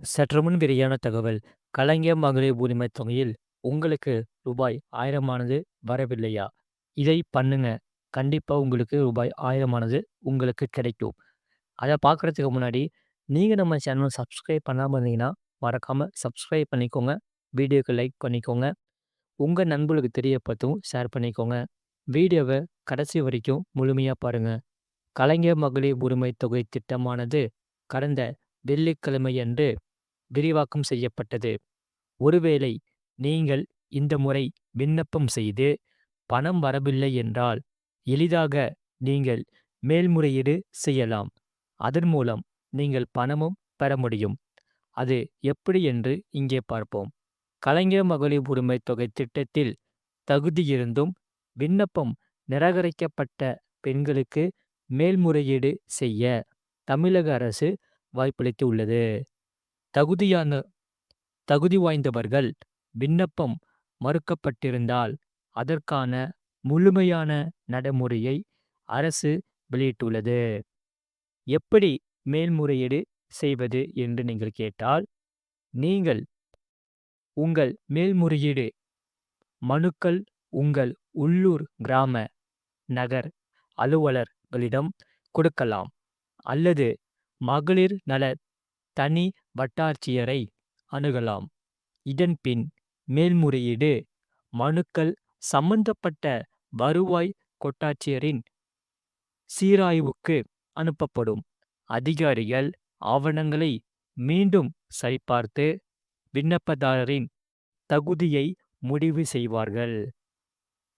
சற்றுமுன் வெளியான தகவல் கலைஞர் மகளிர் உரிமை தொகையில் உங்களுக்கு ரூபாய் ஆயிரமானது வரவில்லையா? இதை பண்ணுங்க. கண்டிப்பாக உங்களுக்கு ரூபாய் ஆயிரமானது உங்களுக்கு கிடைக்கும். அதை பார்க்குறதுக்கு முன்னாடி நீங்கள் நம்ம சேனல் சப்ஸ்கிரைப் பண்ணாமல் இருந்தீங்கன்னா மறக்காமல் சப்ஸ்கிரைப் பண்ணிக்கோங்க. வீடியோக்கு லைக் பண்ணிக்கோங்க. உங்கள் நண்பர்களுக்கு தெரியப்பட்டும் ஷேர் பண்ணிக்கோங்க. வீடியோவை கடைசி வரைக்கும் முழுமையாக பாருங்கள் கலைஞர் மகளிர் உரிமை தொகை திட்டமானது கடந்த வெள்ளிக்கிழமையன்று விரிவாக்கம் செய்யப்பட்டது. ஒருவேளை நீங்கள் இந்த முறை விண்ணப்பம் செய்து பணம் வரவில்லை என்றால் எளிதாக நீங்கள் மேல்முறையீடு செய்யலாம். அதன் மூலம் நீங்கள் பணமும் பெற முடியும். அது எப்படி என்று இங்கே பார்ப்போம். கலைஞர் மகளிர் உரிமை தொகை திட்டத்தில் தகுதியிருந்தும் விண்ணப்பம் நிராகரிக்கப்பட்ட பெண்களுக்கு மேல்முறையீடு செய்ய தமிழக அரசு வாய்ப்பளித்து உள்ளது தகுதியான தகுதி வாய்ந்தவர்கள் விண்ணப்பம் மறுக்கப்பட்டிருந்தால் அதற்கான முழுமையான நடைமுறையை அரசு வெளியிட்டுள்ளது. எப்படி மேல்முறையீடு செய்வது என்று நீங்கள் கேட்டால் நீங்கள் உங்கள் மேல்முறையீடு மனுக்கள் உங்கள் உள்ளூர் கிராம நகர் அலுவலர்களிடம் கொடுக்கலாம் அல்லது மகளிர் நல தனி வட்டாட்சியரை அணுகலாம். இதன் பின் மேல்முறையீடு மனுக்கள் சம்பந்தப்பட்ட வருவாய் கோட்டாட்சியரின் சீராய்வுக்கு அனுப்பப்படும். அதிகாரிகள் ஆவணங்களை மீண்டும் சரிபார்த்து விண்ணப்பதாரரின் தகுதியை முடிவு செய்வார்கள்.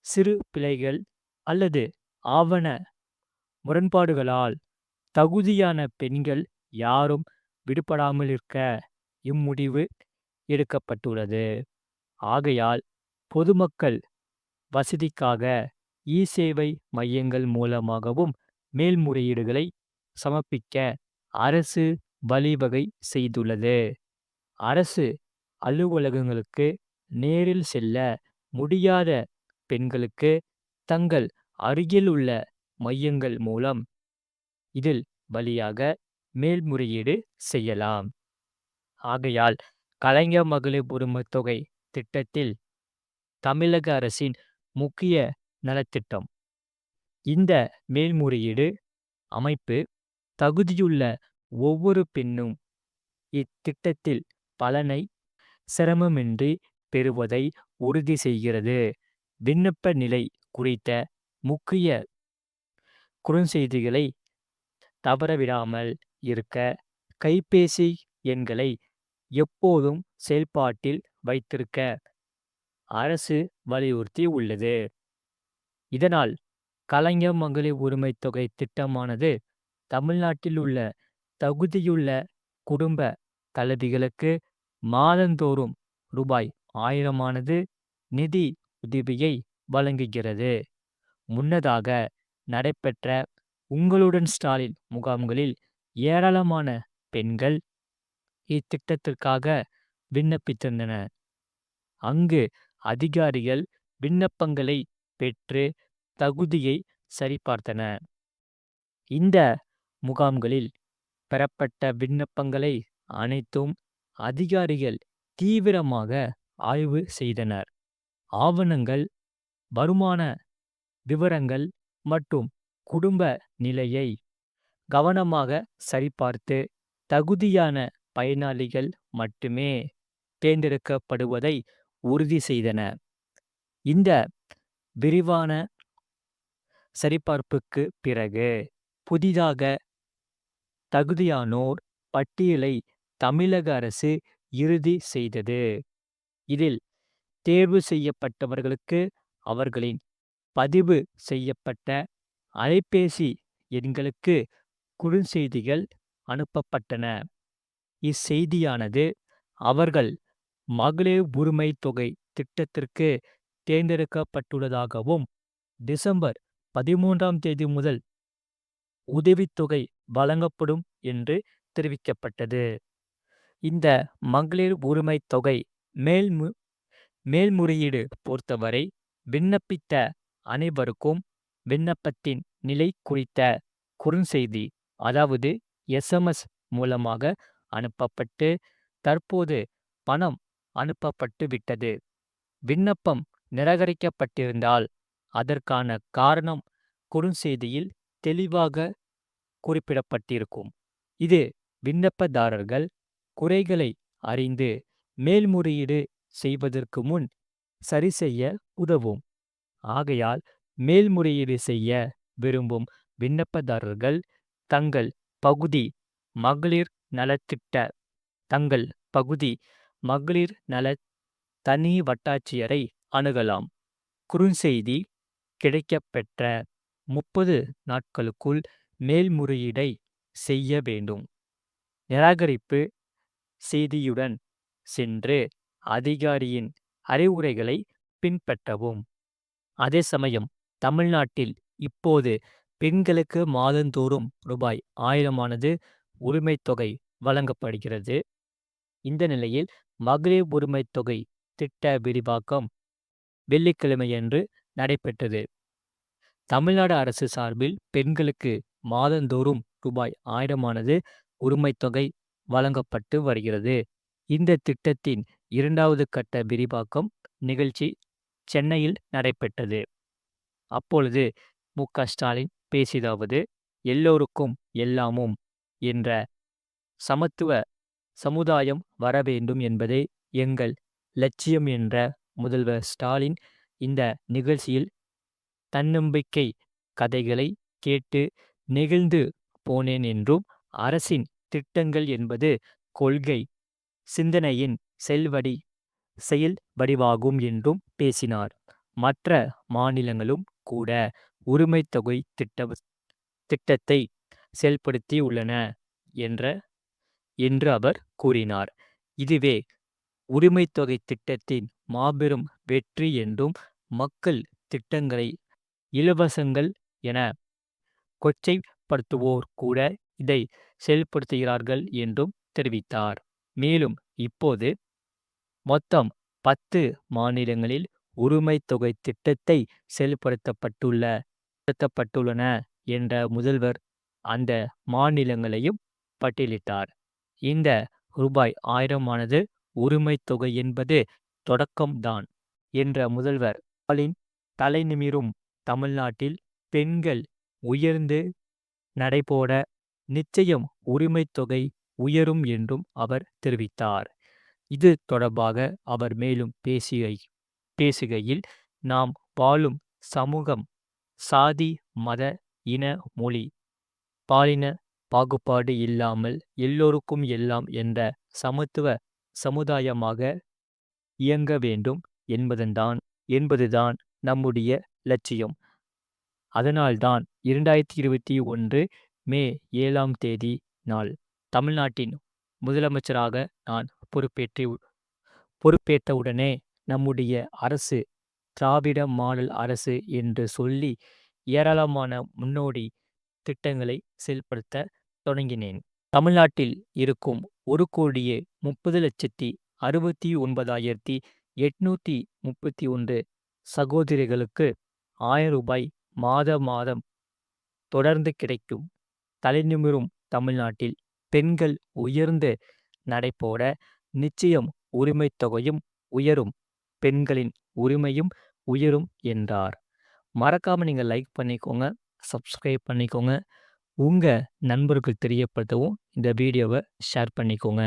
சிறு பிழைகள் அல்லது ஆவண முரண்பாடுகளால் தகுதியான பெண்கள் யாரும் விடுபடாமல் இருக்க இம்முடிவு எடுக்கப்பட்டுள்ளது. ஆகையால் பொதுமக்கள் வசதிக்காக இ சேவை மையங்கள் மூலமாகவும் மேல்முறையீடுகளை சமர்ப்பிக்க அரசு வழிவகை செய்துள்ளது. அரசு அலுவலகங்களுக்கு நேரில் செல்ல முடியாத பெண்களுக்கு தங்கள் அருகில் உள்ள மையங்கள் மூலம் இதில் வழியாக மேல்முறையீடு செய்யலாம். ஆகையால் கலைஞர் மகளிர் உரிமை தொகை திட்டத்தில் தமிழக அரசின் முக்கிய நலத்திட்டம். இந்த மேல்முறையீடு அமைப்பு தகுதியுள்ள ஒவ்வொரு பெண்ணும் இத்திட்டத்தில் பலனை சிரமமின்றி பெறுவதை உறுதி செய்கிறது. விண்ணப்ப நிலை குறித்த முக்கிய குறுஞ்செய்திகளை தவறவிடாமல் இருக்க கைபேசி எண்களை எப்போதும் செயல்பாட்டில் வைத்திருக்க அரசு வலியுறுத்தி உள்ளது. இதனால் கலைஞர் மகளிர் உரிமை தொகை திட்டமானது தமிழ்நாட்டில் உள்ள தகுதியுள்ள குடும்ப தலைவிகளுக்கு மாதந்தோறும் ரூபாய் ஆயிரமானது நிதி உதவியை வழங்குகிறது. முன்னதாக நடைபெற்ற உங்களுடன் ஸ்டாலின் முகாம்களில் ஏராளமான பெண்கள் இத்திட்டத்திற்காக விண்ணப்பித்திருந்தனர் அங்கு அதிகாரிகள் விண்ணப்பங்களை பெற்று தகுதியை சரிபார்த்தனர் இந்த முகாம்களில் பெறப்பட்ட விண்ணப்பங்களை அனைத்தும் அதிகாரிகள் தீவிரமாக ஆய்வு செய்தனர். ஆவணங்கள் வருமான விவரங்கள் மற்றும் குடும்ப நிலையை கவனமாக சரிபார்த்து தகுதியான பயனாளிகள் மட்டுமே தேர்ந்தெடுக்கப்படுவதை உறுதி செய்தன. இந்த விரிவான சரிபார்ப்புக்கு பிறகு புதிதாக தகுதியானோர் பட்டியலை தமிழக அரசு இறுதி செய்தது. இதில் தேர்வு செய்யப்பட்டவர்களுக்கு அவர்களின் பதிவு செய்யப்பட்ட அலைபேசி எண்களுக்கு குறுஞ்செய்திகள் அனுப்பப்பட்டன. இச்செய்தியானது அவர்கள் மகளிர் உரிமை தொகை திட்டத்திற்கு தேர்ந்தெடுக்கப்பட்டுள்ளதாகவும் டிசம்பர் பதிமூன்றாம் தேதி முதல் உதவித்தொகை வழங்கப்படும் என்று தெரிவிக்கப்பட்டது. இந்த மகளிர் உரிமை தொகை மேல்மு மேல்முறையீடு பொறுத்தவரை விண்ணப்பித்த அனைவருக்கும் விண்ணப்பத்தின் நிலை குறித்த குறுஞ்செய்தி அதாவது எஸ்எம்எஸ் மூலமாக அனுப்பப்பட்டு தற்போது பணம் அனுப்பப்பட்டு விட்டது. விண்ணப்பம் நிராகரிக்கப்பட்டிருந்தால் அதற்கான காரணம் குறுஞ்செய்தியில் தெளிவாக குறிப்பிடப்பட்டிருக்கும். இது விண்ணப்பதாரர்கள் குறைகளை அறிந்து மேல்முறையீடு செய்வதற்கு முன் சரிசெய்ய உதவும். ஆகையால் மேல்முறையீடு செய்ய விரும்பும் விண்ணப்பதாரர்கள் தங்கள் பகுதி மகளிர் நலத்திட்ட தங்கள் பகுதி மகளிர் நல தனி வட்டாட்சியரை அணுகலாம். குறுஞ்செய்தி கிடைக்கப்பெற்ற முப்பது நாட்களுக்குள் மேல்முறையீடை செய்ய வேண்டும். நிராகரிப்பு செய்தியுடன் சென்று அதிகாரியின் அறிவுரைகளை பின்பற்றவும். அதே சமயம் தமிழ்நாட்டில் இப்போது பெண்களுக்கு மாதந்தோறும் ரூபாய் ஆயிரமானது உரிமைத் தொகை வழங்கப்படுகிறது. இந்த நிலையில் மகளிர் உரிமைத் தொகை திட்ட விரிவாக்கம் வெள்ளிக்கிழமையன்று நடைபெற்றது. தமிழ்நாடு அரசு சார்பில் பெண்களுக்கு மாதந்தோறும் ரூபாய் ஆயிரமானது உரிமைத் தொகை வழங்கப்பட்டு வருகிறது. இந்த திட்டத்தின் இரண்டாவது கட்ட விரிவாக்கம் நிகழ்ச்சி சென்னையில் நடைபெற்றது. அப்பொழுது மு. க. ஸ்டாலின் பேசியதாவது எல்லோருக்கும் எல்லாமும் என்ற சமத்துவ சமுதாயம் வர வேண்டும் என்பதே எங்கள் லட்சியம் என்ற முதல்வர் ஸ்டாலின் இந்த நிகழ்ச்சியில் தன்னம்பிக்கை கதைகளை கேட்டு நெகிழ்ந்து போனேன் என்றும் அரசின் திட்டங்கள் என்பது கொள்கை சிந்தனையின் செல்வடி செயல் வடிவாகும் என்றும் பேசினார். மற்ற மாநிலங்களும் கூட உரிமைத்தொகை திட்ட திட்டத்தை செயல்படுத்தியுள்ளன என்ற என்று அவர் கூறினார். இதுவே உரிமைத்தொகை திட்டத்தின் மாபெரும் வெற்றி என்றும் மக்கள் திட்டங்களை இலவசங்கள் என கொச்சைப்படுத்துவோர் கூட இதை செயல்படுத்துகிறார்கள் என்றும் தெரிவித்தார். மேலும் இப்போது மொத்தம் பத்து மாநிலங்களில் உரிமைத்தொகை திட்டத்தை செயல்படுத்தப்பட்டுள்ள பட்டுள்ளன என்ற முதல்வர் அந்த மாநிலங்களையும் பட்டியலிட்டார். இந்த ரூபாய் ஆயிரமானது உரிமைத் தொகை என்பது தொடக்கம் தான் என்ற முதல்வர் ஸ்டாலின் தலைநிமிரும் தமிழ்நாட்டில் பெண்கள் உயர்ந்து நடைபோட நிச்சயம் உரிமைத் தொகை உயரும் என்றும் அவர் தெரிவித்தார். இது தொடர்பாக அவர் மேலும் பேசுகை பேசுகையில் நாம் வாழும் சமூகம் சாதி மத இன மொழி பாலின பாகுபாடு இல்லாமல் எல்லோருக்கும் எல்லாம் என்ற சமத்துவ சமுதாயமாக இயங்க வேண்டும் என்பதுதான் என்பதுதான் நம்முடைய லட்சியம். அதனால்தான் இரண்டாயிரத்தி இருபத்தி ஒன்று மே ஏழாம் தேதி நாள் தமிழ்நாட்டின் முதலமைச்சராக நான் பொறுப்பேற்றி பொறுப்பேற்றவுடனே நம்முடைய அரசு திராவிட மாடல் அரசு என்று சொல்லி ஏராளமான முன்னோடி திட்டங்களை செயல்படுத்த தொடங்கினேன். தமிழ்நாட்டில் இருக்கும் ஒரு கோடியே முப்பது லட்சத்தி அறுபத்தி ஒன்பதாயிரத்தி எட்நூத்தி முப்பத்தி ஒன்று சகோதரிகளுக்கு ஆயிரம் ரூபாய் மாத மாதம் தொடர்ந்து கிடைக்கும். தலைநிமிரும் தமிழ்நாட்டில் பெண்கள் உயர்ந்து நடைபோட நிச்சயம் உரிமைத் தொகையும் உயரும். பெண்களின் உரிமையும் உயரும் என்றார். மறக்காமல் நீங்கள் லைக் பண்ணிக்கோங்க. சப்ஸ்கிரைப் பண்ணிக்கோங்க. உங்கள் நண்பர்களுக்கு தெரியப்படுத்தவும் இந்த வீடியோவை ஷேர் பண்ணிக்கோங்க.